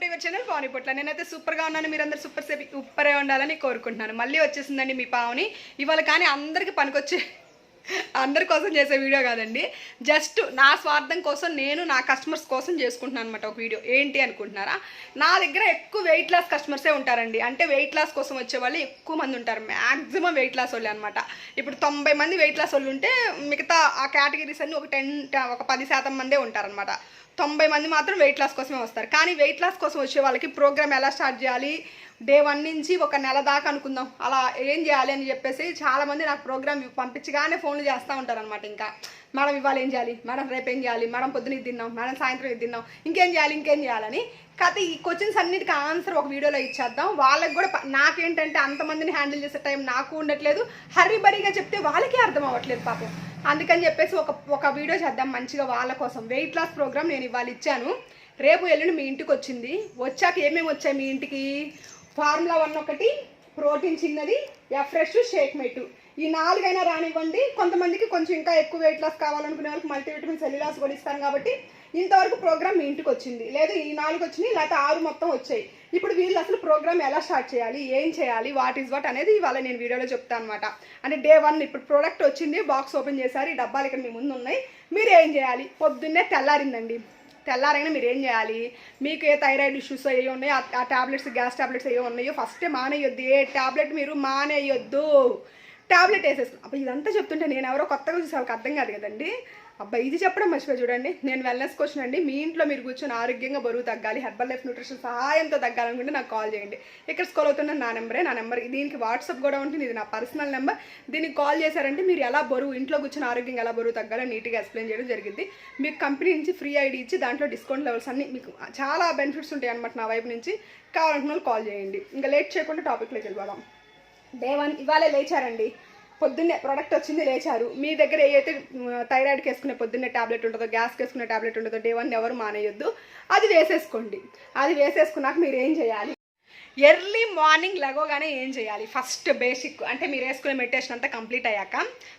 To your channel Pavani పొట్ల. నేనైతే సూపర్గా ఉన్నాను మీరందరూ సూపర్ సేపి ఉప్పరే ఉండాలని కోరుకుంటున్నాను. మళ్ళీ వచ్చేసిందండి మీ పావని. ఇవాళ కానీ అందరికీ పనికొచ్చే అందరి కోసం చేసే వీడియో కాదండి. జస్ట్ నా స్వార్థం కోసం నేను నా కస్టమర్స్ కోసం చేసుకుంటున్నాను అనమాట ఒక వీడియో. ఏంటి అనుకుంటున్నారా? నా దగ్గర ఎక్కువ వెయిట్ లాస్ కస్టమర్సే ఉంటారండి. అంటే వెయిట్ లాస్ కోసం వచ్చే వాళ్ళు ఎక్కువ మంది ఉంటారు. మ్యాక్సిమం వెయిట్ లాస్ వాళ్ళు అనమాట ఇప్పుడు తొంభై మంది వెయిట్ లాస్ వాళ్ళు ఉంటే మిగతా ఆ కేటగిరీస్ అన్ని ఒక టెన్ ఒక పది శాతం మందే ఉంటారనమాట తొంభై మంది మాత్రం వెయిట్ లాస్ కోసమే వస్తారు. కానీ వెయిట్ లాస్ కోసం వచ్చే వాళ్ళకి ప్రోగ్రామ్ ఎలా స్టార్ట్ చేయాలి? డే వన్ నుంచి ఒక నెల దాకా అనుకుందాం. అలా ఏం చేయాలి అని చెప్పేసి చాలామంది నాకు ప్రోగ్రామ్ పంపించగానే ఫోన్లు చేస్తూ ఉంటారు అనమాట ఇంకా. మేడం ఇవాళ ఏం చేయాలి? మేడం రేపు ఏం చేయాలి? మేడం పొద్దున ఇది తిన్నాం మేడం సాయంత్రం ఇది తిన్నాం ఇంకేం చేయాలి? ఇంకేం చేయాలని కాకపోతే ఈ క్వశ్చన్స్ అన్నిటికీ ఆన్సర్ ఒక వీడియోలో ఇచ్చేద్దాం. వాళ్ళకి కూడా నాకేంటంటే అంతమందిని హ్యాండిల్ చేసే టైం నాకు ఉండట్లేదు. హర్రీ బరీగా చెప్తే వాళ్ళకే అర్థం అవ్వట్లేదు పాపం. అందుకని చెప్పేసి ఒక ఒక వీడియో చేద్దాం మంచిగా వాళ్ళ కోసం. వెయిట్ లాస్ ప్రోగ్రామ్ నేను ఇవాళ ఇచ్చాను. రేపు ఎల్లుండి మీ ఇంటికి వచ్చింది. వచ్చాక ఏమేమి వచ్చాయి మీ ఇంటికి? ఫార్ములా వన్ ఒకటి ప్రోటీన్ చిన్నది ఎఫ్రెష్ షేక్ మెట్ ఈ నాలుగైనా రానివ్వండి. కొంతమందికి కొంచెం ఇంకా ఎక్కువ వెయిట్ లాస్ కావాలనుకునే వాళ్ళకి మల్టీవిటమిన్ సెల్యులాస్ కూడా ఇస్తాను కాబట్టి ఇంతవరకు ప్రోగ్రామ్ మీ ఇంటికి వచ్చింది. లేదు ఈ నాలుగు వచ్చినాయి లేకపోతే ఆరు మొత్తం వచ్చాయి. ఇప్పుడు వీళ్ళు అసలు ప్రోగ్రామ్ ఎలా స్టార్ట్ చేయాలి? ఏం చేయాలి? వాట్ ఈస్ వాట్ అనేది ఇవాళ నేను వీడియోలో చెప్తాను అనమాట అంటే డే వన్ ఇప్పుడు ప్రోడక్ట్ వచ్చింది బాక్స్ ఓపెన్ చేశారు ఈ డబ్బాలు ఇక్కడ మీ ముందు ఉన్నాయి. మీరు ఏం చేయాలి? పొద్దున్నే తెల్లారిందండి. తెల్లారైనా మీరు ఏం చేయాలి? మీకు ఏ థైరాయిడ్ ఇష్యూస్ అయ్యి ఉన్నాయో? ఆ- టాబ్లెట్స్ గ్యాస్ టాబ్లెట్స్ అయ్యో ఉన్నాయో ఫస్ట్ మానేయొద్దు. ఏ టాబ్లెట్ మీరు మానేయొద్దు. టాబ్లెట్ వేసేసుకున్నాం అప్పుడు ఇదంతా చెప్తుంటే నేను ఎవరో కొత్తగా చూసే వాళ్ళకి అర్థం కాదు కదండి. అబ్బా ఇది చెప్పడం మర్చిపోయి చూడండి. నేను వెల్నెస్ క్వశ్చన్ అండి మీ ఇంట్లో మీరు కూర్చొని ఆరోగ్యంగా బరువు తగ్గాలి హెర్బల్ లైఫ్ న్యూట్రిషన్ సహాయంతో తగ్గాలనుకుంటే నాకు కాల్ చేయండి. ఇక్కడ స్కోల్ అవుతున్న నా నెంబరే నా నెంబర్ దీనికి వాట్సాప్ కూడా ఉంటుంది ఇది నా పర్సనల్ నెంబర్ దీనికి కాల్ చేశారంటే మీరు ఎలా బరువు ఇంట్లో కూర్చొని ఆరోగ్యంగా ఎలా బరువు తగ్గాలో నీట్గా ఎక్స్ప్లెయిన్ చేయడం జరిగింది. మీకు కంపెనీ నుంచి ఫ్రీ ఐడి ఇచ్చి దాంట్లో డిస్కౌంట్ లెవెల్స్ అన్ని మీకు చాలా బెనిఫిట్స్ ఉంటాయి అనమాట నా వైపు నుంచి. కావాలనుకున్న వాళ్ళు కాల్ చేయండి. ఇంకా లేట్ చేయకుండా టాపిక్లోకి వెళ్ళిపోదాం. డే వన్ ఇవాళే లేచారండి. పొద్దున్నే ప్రోడక్ట్ వచ్చింది లేచారు. మీ దగ్గర ఏదైతే థైరాయిడ్కి వేసుకునే పొద్దున్నే టాబ్లెట్ ఉంటుందో గ్యాస్కి వేసుకునే ట్యాబ్లెట్ ఉంటుందో డే వన్ ఎవరు మానేయొద్దు. అది వేసేసుకోండి. అది వేసేసుకున్నాక మీరు ఏం చేయాలి? ఎర్లీ మార్నింగ్ లెగోగానే ఏం చేయాలి? ఫస్ట్ బేసిక్ అంటే మీరు వేసుకునే మెడిటేషన్ అంతా కంప్లీట్ అయ్యాక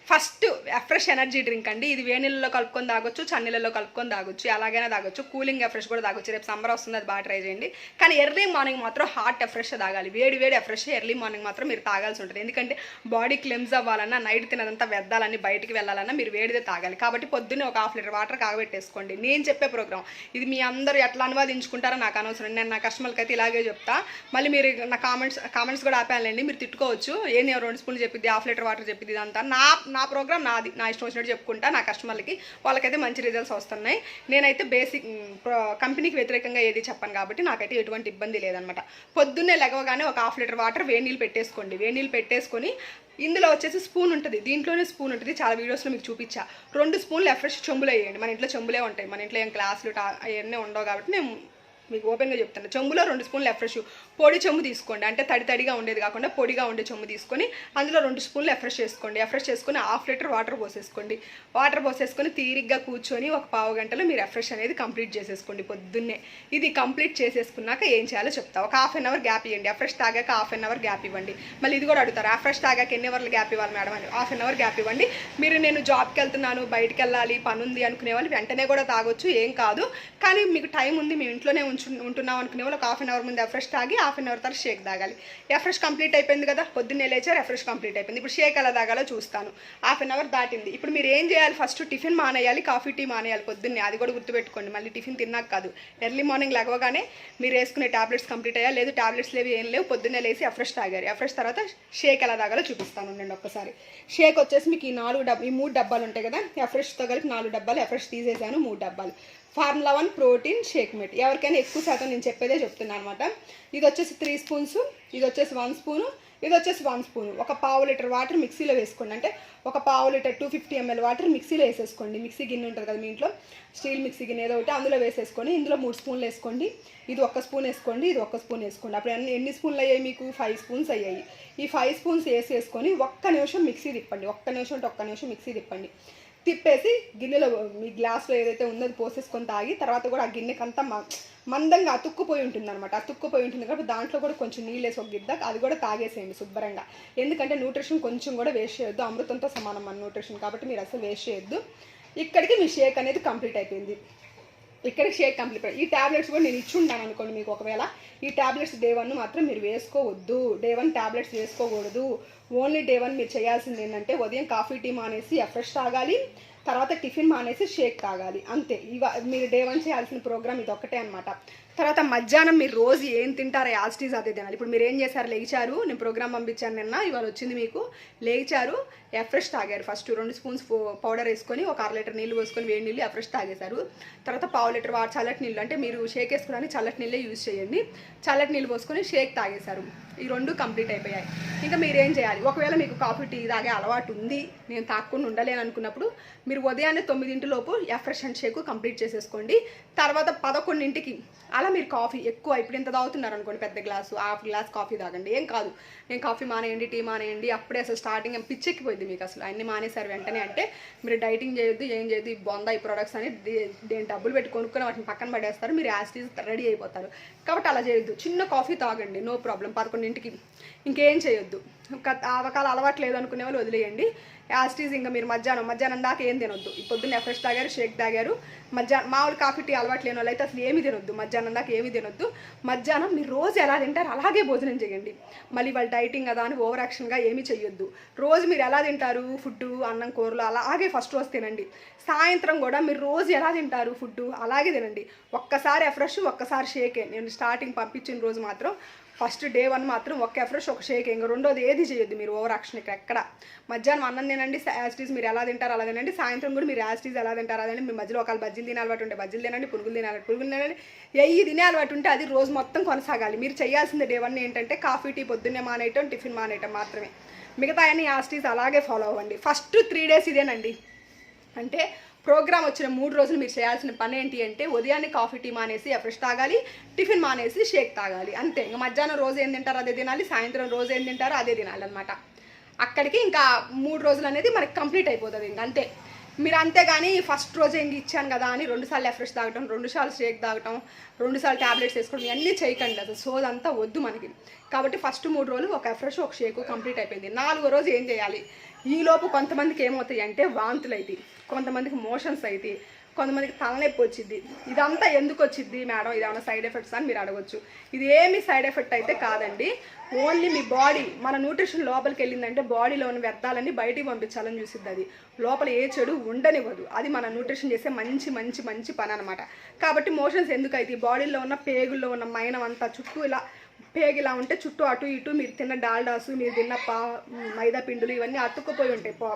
ఫస్ట్ ఫ్రెష్ ఎనర్జీ డ్రింక్ అండి. ఇది వేణిళ్ళలో కలుపుకొని తాగొచ్చు చన్నీళ్ళలో కలుపుకొని తాగొచ్చు అలాగైనా తాగొచ్చు కూలింగ్ ఎఫ్రెష్ కూడా తాగొచ్చు. రేపు సమ్మర్ వస్తుంది అది బాగా ట్రై చేయండి. కానీ ఎర్లీ మార్నింగ్ మాత్రం హాట్ ఎఫ్రెష్ తాగాలి. వేడి వేడి ఎఫ్రెష్ ఎర్లీ మార్నింగ్ మాత్రం మీరు తాగాల్సి ఉంటుంది. ఎందుకంటే బాడీ క్లెమ్స్ అవ్వాలన్నా నైట్ తినదంతా వెద్దాలని బయటికి వెళ్ళాలన్నా మీరు వేడిదే తాగాలి. కాబట్టి పొద్దున్నే ఒక హాఫ్ లీటర్ వాటర్ కాగబెట్టేసుకోండి. నేను చెప్పే ప్రోగ్రామ్ ఇది మీ అందరూ ఎట్లా అనువాదించుకుంటారో నాకు అనవసరం. నేను నా కస్టమర్కి అయితే ఇలాగే చెప్తా. మళ్ళీ మీరు నా కామెంట్స్ కామెంట్స్ కూడా ఆపేయాలండి మీరు తిట్టుకోవచ్చు. ఏం నేను రెండు స్పూన్లు చెప్పింది హాఫ్ లీటర్ వాటర్ చెప్పింది ఇదంతా నా నా ప్రోగ్రామ్ నాది నా ఇష్టం వచ్చినట్టు చెప్పుకుంటా నా కస్టమర్లకి. వాళ్ళకైతే మంచి రిజల్ట్స్ వస్తున్నాయి. నేనైతే బేసిక్ కంపెనీకి వ్యతిరేకంగా ఏది చెప్పాను కాబట్టి నాకైతే ఎటువంటి ఇబ్బంది లేదనమాట పొద్దున్నే లెగవగానే ఒక హాఫ్ లీటర్ వాటర్ వేడి నీళ్ళు పెట్టేసుకోండి. వేడి నీళ్ళు పెట్టేసుకొని ఇందులో వచ్చేసి స్పూన్ ఉంటుంది. దీంట్లోనే స్పూన్ ఉంటుంది. చాలా వీడియోస్లో మీకు చూపించా. రెండు స్పూన్లు ఎఫ్రెష్ చెంబులు వేయండి. మన ఇంట్లో చెంబులే ఉంటాయి. మన ఇంట్లో ఏం గ్లాసులు అవన్నీ ఉండవు కాబట్టి నేను మీకు ఓపెన్గా చెప్తాను చెంబులో రెండు స్పూన్లు ఎఫ్రెష్ పొడి చెంబు తీసుకోండి. అంటే తడి తడిగా ఉండేది కాకుండా పొడిగా ఉండే చెంబు తీసుకొని అందులో రెండు స్పూన్లు ఎఫ్రెష్ చేసుకోండి. ఎఫ్రెష్ చేసుకొని హాఫ్ లీటర్ వాటర్ పోసేసుకోండి. వాటర్ పోసేసుకొని తీరిగ్గా కూర్చొని ఒక పావు గంటలో మీరు ఎఫ్రెష్ అనేది కంప్లీట్ చేసేసుకోండి పొద్దున్నే. ఇది కంప్లీట్ చేసేసుకున్నాక ఏం చేయాలో చెప్తా. ఒక హాఫ్ అన్ అవర్ గ్యాప్ ఇవ్వండి. ఎఫ్రెష్ తాగాక హాఫ్ అన్ అవర్ గ్యాప్ ఇవ్వండి. మళ్ళీ ఇది కూడా అడుగుతారు. ఎఫ్రెష్ తాగాక ఎన్ని అవర్లు గ్యాప్ ఇవ్వాలి మేడం అని. హాఫ్ అన్ అవర్ గ్యాప్ ఇవ్వండి. మీరు నేను జాబ్కి వెళ్తున్నాను బయటికి వెళ్ళాలి పని ఉంది అనుకునే వాళ్ళు వెంటనే కూడా తాగొచ్చు. ఏం కాదు. కానీ మీకు టైం ఉంది మీ ఇంట్లోనే ఉంచు ఉంటున్నాం అనుకునే వాళ్ళు ఒక హాఫ్ అన్ అవర్ ముందు ఎఫ్రెష్ తాగి హాఫ్ అన్ అవర్ తర్వాత షేక్ తాగాలి. ఎఫ్రెష్ కంప్లీట్ అయిపోయింది కదా పొద్దున్నే లేచారు ఎఫ్రెష్ కంప్లీట్ అయిపోయింది. ఇప్పుడు షేక్ ఎలా తాగాలో చూస్తాను. హాఫ్ అన్ అవర్ దాటింది. ఇప్పుడు మీరు ఏం చేయాలి? ఫస్ట్ టిఫిన్ మానేయాలి కాఫీ టీ మానేయాలి పొద్దున్నే. అది కూడా గుర్తుపెట్టుకోండి. మళ్ళీ టిఫిన్ తిన్నాక కాదు. ఎర్లీ మార్నింగ్ లేవగానే మీరు వేసుకునే టాబ్లెట్స్ కంప్లీట్ అయ్యా? లేదు టాబ్లెట్స్ లేవు ఏం లేవు. పొద్దున్నే లేసి ఎఫ్రెష్ తాగారు. ఎఫ్రెష్ తర్వాత షేక్ ఎలా తాగాలో చూపిస్తాను నేను ఒక్కసారి. షేక్ వచ్చేసి మీకు ఈ నాలుగు డబ్బా ఈ మూడు డబ్బాలు ఉంటాయి కదా ఎఫ్రెష్తో కలిపి నాలుగు డబ్బాలు ఎఫ్రెష్ తీసేసాను మూడు డబ్బాలు. ఫార్ములా వన్ ప్రోటీన్ షేక్ మీట్. ఎవరికైనా ఎక్కువ శాతం నేను చెప్పేదే చెప్తున్నాను అనమాట ఇది వచ్చేసి త్రీ స్పూన్స్ ఇది వచ్చేసి వన్ స్పూను ఇది వచ్చేసి వన్ స్పూన్ ఒక పావు లీటర్ వాటర్ మిక్సీలో వేసుకోండి. అంటే ఒక పావు litre two fifty ML water మిక్సీలో వేసేసుకోండి. మిక్సీ గిన్నె ఉంటుంది కదా మీ ఇంట్లో. స్టీల్ మిక్సీ గిన్నె ఏదో ఒకటి అందులో వేసేసుకొని ఇందులో మూడు స్పూన్లు వేసుకోండి. ఇది ఒక్క స్పూన్ వేసుకోండి. ఇది ఒక్క స్పూన్ వేసుకోండి. అప్పుడు ఎన్ని ఎన్ని స్పూన్లు అయ్యాయి మీకు? ఫైవ్ స్పూన్స్ అయ్యాయి. ఈ ఫైవ్ స్పూన్స్ వేసేసుకొని ఒక్క నిమిషం మిక్సీ తిప్పండి. ఒక్క నిమిషం అంటే ఒక్క నిమిషం మిక్సీ తిప్పండి. తిప్పేసి గిన్నెలో మీ గ్లాస్లో ఏదైతే ఉందో అది పోసేసుకొని తాగి తర్వాత కూడా ఆ గిన్నెకంతా మ- మందంగా అతుక్కుపోయి ఉంటుంది అనమాట అతుక్కుపోయి ఉంటుంది కాబట్టి దాంట్లో కూడా కొంచెం నీళ్ళు వేసి ఒక గిద్ద అది కూడా తాగేసేయండి శుభ్రంగా. ఎందుకంటే న్యూట్రిషన్ కొంచెం కూడా వేస్ట్ చేయొద్దు అమృతంతో సమానం మన న్యూట్రిషన్ కాబట్టి మీరు అసలు వేస్ట్ చేయొద్దు. ఇక్కడికి మీ షేక్ అనేది కంప్లీట్ అయిపోయింది. ఇక్కడ షేక్ కంప్లీట్ ఈ టాబ్లెట్స్ కూడా నేను ఇచ్చి ఉంటాను అనుకోండి మీకు ఒకవేళ. ఈ టాబ్లెట్స్ డే వన్ మాత్రం మీరు వేసుకోవద్దు. డే వన్ టాబ్లెట్స్ వేసుకోకూడదు. ఓన్లీ డే వన్ మీరు చేయాల్సింది ఏంటంటే ఉదయం కాఫీ టీ మానేసి ఫ్రెష్ తాగాలి. తర్వాత టిఫిన్ మానేసి షేక్ తాగాలి. అంతే. ఇవ మీరు డే వన్ చేయాల్సిన ప్రోగ్రామ్ ఇది ఒక్కటే అనమాట తర్వాత మధ్యాహ్నం మీరు రోజు ఏం తింటారో యాస్టీస్ అదే తినాలి. ఇప్పుడు మీరు ఏం చేశారు? లేచారు. నేను ప్రోగ్రామ్ పంపించాను నిన్న. ఇవాళ వచ్చింది మీకు. లేచారు. ఎఫ్రెష్ తాగారు. ఫస్ట్ రెండు స్పూన్స్ పౌడర్ వేసుకొని ఒక అర లీటర్ నీళ్ళు పోసుకొని వేడి నీళ్ళు ఎఫ్రెష్ తాగేశారు. తర్వాత పావు లీటర్ వాటర్ చల్లటి నీళ్ళు అంటే మీరు షేక్ వేసుకోవడానికి చల్లటి నీళ్ళే యూజ్ చేయండి. చల్లటి నీళ్ళు పోసుకొని షేక్ తాగేశారు. ఈ రెండు కంప్లీట్ అయిపోయాయి. ఇంకా మీరేం చేయాలి? ఒకవేళ మీకు కాఫీ టీ తాగే అలవాటు ఉంది. నేను తాకుండా ఉండలేను అనుకున్నప్పుడు మీరు ఉదయాన్నే తొమ్మిదింటిలోపు ఎఫ్రెష్ అండ్ షేక్ కంప్లీట్ చేసేసుకోండి. తర్వాత పదకొండింటికి ఒకవేళ మీరు కాఫీ ఎక్కువ ఇప్పుడు ఇంత తాగుతున్నారు అనుకోండి పెద్ద గ్లాసు హాఫ్ గ్లాస్ కాఫీ తాగండి. ఏం కాదు. నేను కాఫీ మానేయండి టీ మానేయండి అప్పుడే అసలు స్టార్టింగ్ పిచ్చెక్కిపోయింది మీకు అసలు. అన్ని మానేశారు వెంటనే అంటే మీరు డైటింగ్ చేయొద్దు ఏం చేయొద్దు ఈ బొంద ఈ ప్రొడక్ట్స్ అని డబ్బులు పెట్టి కొనుక్కొని వాటిని పక్కన పడేస్తారు మీరు యాసిటీస్ రెడీ అయిపోతారు. కాబట్టి అలా చేయొద్దు. చిన్న కాఫీ తాగండి నో ప్రాబ్లం. పదకొండింటికి ఇంకేం చేయొద్దు. ఒక ఆవకాల అలవాటు లేదు అనుకునే వాళ్ళు వదిలేయండి. యాస్టీజ్ ఇంకా మీరు మధ్యాహ్నం మధ్యాహ్నం దాకా ఏం తినొద్దు. ఈ పొద్దున్న ఫ్రెష్ తాగారు షేక్ తాగారు. మధ్యాహ్నం మామూలు కాఫీ టీ అలవాటు లేని వాళ్ళు అయితే అసలు ఏమి తినొద్దు. మధ్యాహ్నం దాకా ఏమి తినొద్దు. మధ్యాహ్నం మీరు రోజు ఎలా తింటారు అలాగే భోజనం చేయండి. మళ్ళీ వాళ్ళు డైటింగ్ కదా అని ఓవర్ యాక్షన్గా ఏమీ చేయొద్దు రోజు మీరు ఎలా తింటారు? ఫుడ్ అన్నం కూరలు అలాగే ఫస్ట్ రోజు తినండి. సాయంత్రం కూడా మీరు రోజు ఎలా తింటారు? ఫుడ్ అలాగే తినండి. ఒక్కసారి ఫ్రెష్ ఒక్కసారి షేకే నేను స్టార్టింగ్ పంపించిన రోజు మాత్రం ఫస్ట్ డే వన్ మాత్రం ఒక ఎఫ్రెష్ ఒక షేక్ ఇంకా రెండోది ఏది చేయొద్దు మీరు ఓవర్ యాక్షన్ ఇక్కడ ఎక్కడ. మధ్యాహ్నం అన్నం తినండి యాస్టీస్ మీరు ఎలా తింటారు అలా తినండి సాయంత్రం కూడా మీరు యాస్టీస్ ఎలా తింటారు అదండి మీ మధ్యలో ఒకళ్ళు బజ్జీలు తినే అలవాటు ఉంటే బజ్జీలు తినండి పురుగులు తినాలి పురుగులు తినండి. ఎయ్యి తినే అలవాటు ఉంటే అది రోజు మొత్తం కొనసాగాలి. మీరు చేయాల్సింది డే వన్ ఏంటంటే కాఫీ టీ పొద్దున్నే మానేయటం టిఫిన్ మానేయటం మాత్రమే. మిగతా అన్ని యాస్టీస్ అలాగే ఫాలో అవ్వండి. ఫస్ట్ త్రీ డేస్ ఇదేనండి. అంటే ప్రోగ్రామ్ వచ్చిన మూడు రోజులు మీరు చేయాల్సిన పని ఏంటి అంటే ఉదయాన్నే కాఫీ టీ మానేసి ఫ్రెష్ తాగాలి టిఫిన్ మానేసి షేక్ తాగాలి. అంతే. ఇంకా మధ్యాహ్నం రోజు ఏం తింటారో అదే తినాలి సాయంత్రం రోజు ఏం తింటారో అదే తినాలి అనమాట అక్కడికి ఇంకా మూడు రోజులు అనేది మనకి కంప్లీట్ అయిపోతుంది ఇంకా అంతే. మీరు అంతేగాని ఫస్ట్ రోజు ఇంక ఇచ్చాను కదా అని రెండుసార్లు ఎఫ్రెష్ తాగటం రెండు సార్లు షేక్ తాగటం రెండుసార్లు ట్యాబ్లెట్స్ వేసుకోవడం ఇవన్నీ చేయకండి అసలు. సోదంతా వద్దు మనకి. కాబట్టి ఫస్ట్ మూడు రోజులు ఒక ఎఫ్రెష్ ఒక షేక్ కంప్లీట్ అయిపోయింది. నాలుగో రోజు ఏం చేయాలి? ఈలోపు కొంతమందికి ఏమవుతాయి అంటే వాంతులు అవుతాయి కొంతమందికి మోషన్స్ అవుతాయి కొంతమందికి తలనొప్పి వచ్చింది ఇదంతా ఎందుకు వచ్చింది మేడం? ఇది ఏమైనా సైడ్ ఎఫెక్ట్స్ అని మీరు అడగొచ్చు. ఇది ఏమి సైడ్ ఎఫెక్ట్ అయితే కాదండి. ఓన్లీ మీ బాడీ మన న్యూట్రిషన్ లోపలికి వెళ్ళిందంటే బాడీలో ఉన్న వ్యర్థాలన్నీ బయటికి పంపించాలని చూసిద్ది అది. లోపల ఏ చెడు ఉండనివ్వదు. అది మన న్యూట్రిషన్ చేసే మంచి మంచి మంచి పని అనమాట కాబట్టి మోషన్స్ ఎందుకు అయితే బాడీలో ఉన్న పేగుల్లో ఉన్న మైనం అంతా చుట్టూ ఇలా పేగు ఇలా ఉంటే చుట్టూ అటు ఇటు మీరు తిన్న డాల్డాసు మీరు తిన్న పా మైదా పిండులు ఇవన్నీ అతుక్కుపోయి ఉంటాయి. పా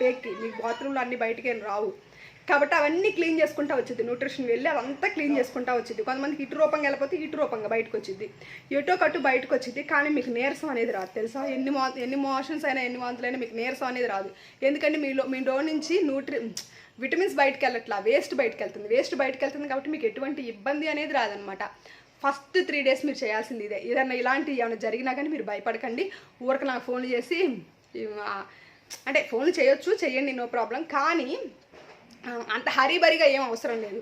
పేగ్కి మీకు బాత్రూంలో అన్ని బయటికి ఏం రావు. కాబట్టి అవన్నీ క్లీన్ చేసుకుంటా వచ్చింది న్యూట్రిషన్ వెళ్ళి అదంతా క్లీన్ చేసుకుంటా వచ్చింది కొంతమందికి ఇటు రూపంగా వెళ్ళిపోతే ఇటు రూపంగా బయటకు వచ్చింది ఎటో కట్టు బయటకు వచ్చింది కానీ మీకు నీరసం అనేది రాదు. తెలుసా? ఎన్ని మో ఎన్ని మోషన్స్ అయినా ఎన్ని వాంతులైనా మీకు నీరసం అనేది రాదు. ఎందుకంటే మీలో మీ డో నుంచి న్యూట్రి విటమిన్స్ బయటకు వెళ్ళట్లా. వేస్ట్ బయటకు వెళ్తుంది. వేస్ట్ బయటకు వెళ్తుంది కాబట్టి మీకు ఎటువంటి ఇబ్బంది అనేది రాదనమాట. ఫస్ట్ త్రీ డేస్ మీరు చేయాల్సింది ఇదే. ఏదన్నా ఇలాంటి ఏమైనా జరిగినా కానీ మీరు భయపడకండి. ఊరికి నాకు ఫోన్ చేసి అంటే ఫోన్ చేయొచ్చు చేయండి నో ప్రాబ్లం. కానీ అంత హరీబరిగా ఏం అవసరం లేదు.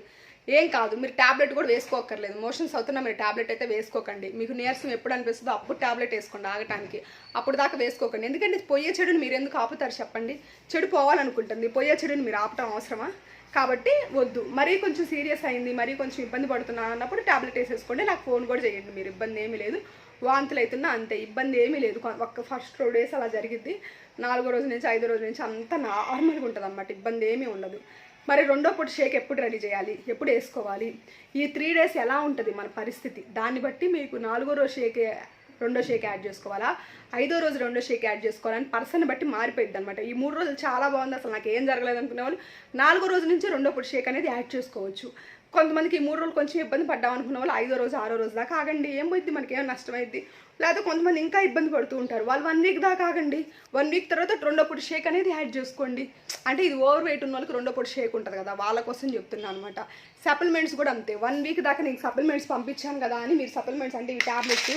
ఏం కాదు మీరు ట్యాబ్లెట్ కూడా వేసుకోకర్లేదు మోషన్స్ అవుతున్నా మీరు ట్యాబ్లెట్ అయితే వేసుకోకండి. మీకు నీరసం ఎప్పుడు అనిపిస్తుందో అప్పుడు ట్యాబ్లెట్ వేసుకోండి ఆగటానికి. అప్పుడు దాకా వేసుకోకండి. ఎందుకంటే పోయే చెడుని మీరు ఎందుకు ఆపుతారు చెప్పండి? చెడు పోవాలనుకుంటుంది. పోయే చెడుని మీరు ఆపటం అవసరమా? కాబట్టి వద్దు. మరీ కొంచెం సీరియస్ అయింది మరీ కొంచెం ఇబ్బంది పడుతున్నాను అన్నప్పుడు ట్యాబ్లెట్ వేసేసుకోండి. నాకు ఫోన్ కూడా చేయండి మీరు ఇబ్బంది ఏమీ లేదు. వాంతులు అవుతున్నా అంతే ఇబ్బంది ఏమీ లేదు. ఒక్క ఫస్ట్ టూ డేస్ అలా జరిగిద్ది. నాలుగో రోజు నుంచి ఐదో రోజు నుంచి అంతా నార్మల్గా ఉంటుంది అన్నమాట ఇబ్బంది ఏమీ ఉండదు. మరి రెండో పూట షేక్ ఎప్పుడు రెడీ చేయాలి? ఎప్పుడు వేసుకోవాలి? ఈ త్రీ డేస్ ఎలా ఉంటుంది మన పరిస్థితి? దాన్ని బట్టి మీకు నాలుగో రోజు షేక్ రెండో షేక్ యాడ్ చేసుకోవాలా? ఐదో రోజు రెండో షేక్ యాడ్ చేసుకోవాలని పర్సన్ బట్టి మారిపోయింది అనమాట ఈ మూడు రోజులు చాలా బాగుంది. అసలు నాకు ఏం జరగలేదు అనుకునే వాళ్ళు నాలుగో రోజు నుంచి రెండో పూట షేక్ అనేది యాడ్ చేసుకోవచ్చు. కొంతమందికి ఈ మూడు రోజులు కొంచెం ఇబ్బంది పడ్డాం అనుకున్న వాళ్ళు ఐదో రోజు ఆరో రోజు దాకా ఆగండి. ఏం పోయింది మనకి ఏం నష్టమైంది లేకపోతే కొంతమంది ఇంకా ఇబ్బంది పడుతూ ఉంటారు. వాళ్ళు వన్ వీక్ దాకా ఆగండి. వన్ వీక్ తర్వాత రెండో పొడి షేక్ అనేది యాడ్ చేసుకోండి. అంటే ఇది ఓవర్ వెయిట్ ఉన్న వాళ్ళకి రెండో పొడి షేక్ ఉంటుంది కదా వాళ్ళ కోసం చెప్తున్నాను అనమాట సప్లిమెంట్స్ కూడా అంతే. వన్ వీక్ దాకా నేను సప్లిమెంట్స్ పంపించాను కదా అని మీరు సప్లిమెంట్స్ అంటే ఇవి టాబ్లెట్స్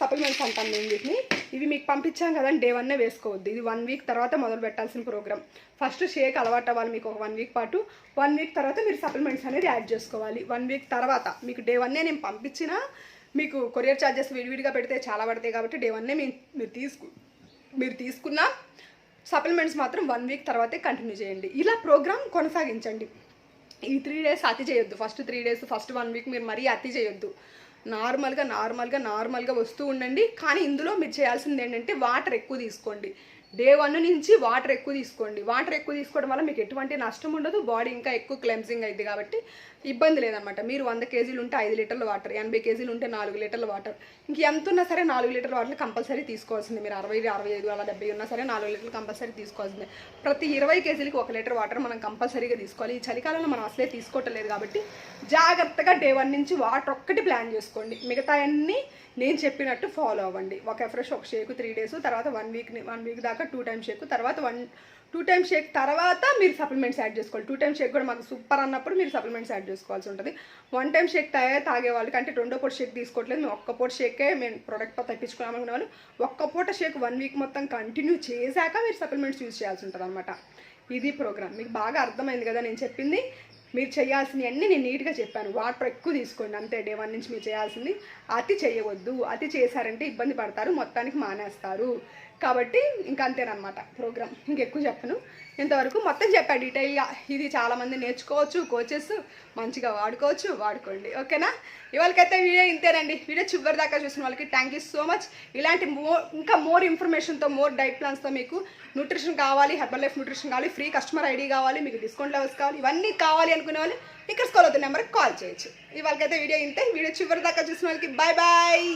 సప్లిమెంట్స్ అంటాను నేను వీటిని. ఇవి మీకు పంపించాం కదా డే వన్నే వేసుకోవద్దు. ఇది వన్ వీక్ తర్వాత మొదలు పెట్టాల్సిన ప్రోగ్రామ్ ఫస్ట్ షేక్ అలవాటు అవ్వాలి మీకు ఒక వన్ వీక్ పాటు. వన్ వీక్ తర్వాత మీరు సప్లిమెంట్స్ అనేది యాడ్ చేసుకోవాలి. వన్ వీక్ తర్వాత మీకు డే వన్నే నేను పంపించిన మీకు కొరియర్ ఛార్జెస్ విడివిడిగా పెడితే చాలా పడతాయి కాబట్టి డే వన్నే మీరు తీసుకు మీరు తీసుకున్న సప్లిమెంట్స్ మాత్రం వన్ వీక్ తర్వాతే కంటిన్యూ చేయండి. ఇలా ప్రోగ్రామ్ కొనసాగించండి. ఈ త్రీ డేస్ అతి చేయొద్దు. First three days first one week మీరు మరీ అతి చేయొద్దు. నార్మల్గా నార్మల్గా నార్మల్గా వస్తూ ఉండండి. కానీ ఇందులో మీరు చేయాల్సింది ఏంటంటే వాటర్ ఎక్కువ తీసుకోండి. డే వన్ నుంచి వాటర్ ఎక్కువ తీసుకోండి. వాటర్ ఎక్కువ తీసుకోవడం వల్ల మీకు ఎటువంటి నష్టం ఉండదు. బాడీ ఇంకా ఎక్కువ క్లెన్సింగ్ అయింది కాబట్టి ఇబ్బంది లేదన్నమాట. మీరు వంద కేజీలు ఉంటే ఐదు లీటర్ల వాటర్ ఎనభై కేజీలు ఉంటే నాలుగు లీటర్ల వాటర్. ఇంక ఎంత ఉన్నా సరే నాలుగు లీటర్ల వాటర్ కంపల్సరీ తీసుకోవాల్సింది. మీరు అరవై అరవై ఐదు అలా డెబ్బై ఉన్నా సరే నాలుగు లీటర్లు కంపల్సరీ తీసుకోవాల్సింది. ప్రతి ఇరవై కేజీలకి ఒక లీటర్ వాటర్ మనం కంపల్సరీగా తీసుకోవాలి. ఈ చలికాలంలో మనం అసలే తీసుకోవటం లేదు కాబట్టి జాగ్రత్తగా డే వన్ నుంచి వాటర్ ఒక్కటి ప్లాన్ చేసుకోండి. మిగతా అన్నీ నేను చెప్పినట్టు ఫాలో అవ్వండి. ఒక ఫ్రెష్ ఒక షేక్ త్రీ డేస్ తర్వాత వన్ వీక్ వన్ వీక్ దాకా టూ టైమ్ షేక్ తర్వాత వన్ టూ టైమ్ షేక్ తర్వాత మీరు సప్లిమెంట్స్ యాడ్ చేసుకోవాలి. టూ టైమ్ షేక్ కూడా మాకు సూపర్ అన్నప్పుడు మీరు సప్లిమెంట్స్ యాడ్ చేసుకోవాల్సి ఉంటుంది. వన్ టైం షేక్ తాగే తాగే వాళ్ళకి అంటే రెండో పూట షేక్ తీసుకోవట్లేదు. మేము ఒక్క పూట షేకే మేము ప్రోడక్ట్ తప్పించుకున్నాం అనుకునే వాళ్ళు. ఒక్క పూట షేక్ వన్ వీక్ మొత్తం కంటిన్యూ చేశాక మీరు సప్లిమెంట్స్ యూజ్ చేయాల్సి ఉంటుంది అనమాట ఇది ప్రోగ్రామ్ మీకు బాగా అర్థమైంది కదా నేను చెప్పింది. మీరు చేయాల్సినవన్నీ నేను నీట్గా చెప్పాను. వాటర్ ఎక్కువ తీసుకోండి. అంతే డే వన్ నుంచి మీరు చేయాల్సింది. అతి చేయవద్దు. అతి చేశారంటే ఇబ్బంది పడతారు. మొత్తానికి మానేస్తారు. కాబట్టి ఇంకా అంతేనమాట ప్రోగ్రామ్. ఇంకెక్కువ చెప్పను. ఇంతవరకు మొత్తం చెప్పాను డీటెయిల్గా. ఇది చాలామంది నేర్చుకోవచ్చు కోచెస్ మంచిగా వాడుకోవచ్చు వాడుకోండి. ఓకేనా? ఇవాళకైతే వీడియో ఇంతేనండి. వీడియో చివరి దాకా చూసిన వాళ్ళకి థ్యాంక్ యూ సో మచ్ ఇలాంటి మోర్ ఇంకా మోర్ ఇన్ఫర్మేషన్తో మోర్ డైట్ ప్లాన్స్తో మీకు న్యూట్రిషన్ కావాలి హెర్బల్ లైఫ్ న్యూట్రిషన్ కావాలి ఫ్రీ కస్టమర్ ఐడి కావాలి మీకు డిస్కౌంట్ లెవెల్స్ కావాలి ఇవన్నీ కావాలి అనుకునే వాళ్ళు ఇక్కడ స్కాల్ అవుతున్న నెంబర్కి కాల్ చేయొచ్చు. ఇవాళకైతే వీడియో ఇంతే. వీడియో చివరి దాకా చూసిన వాళ్ళకి బాయ్ బాయ్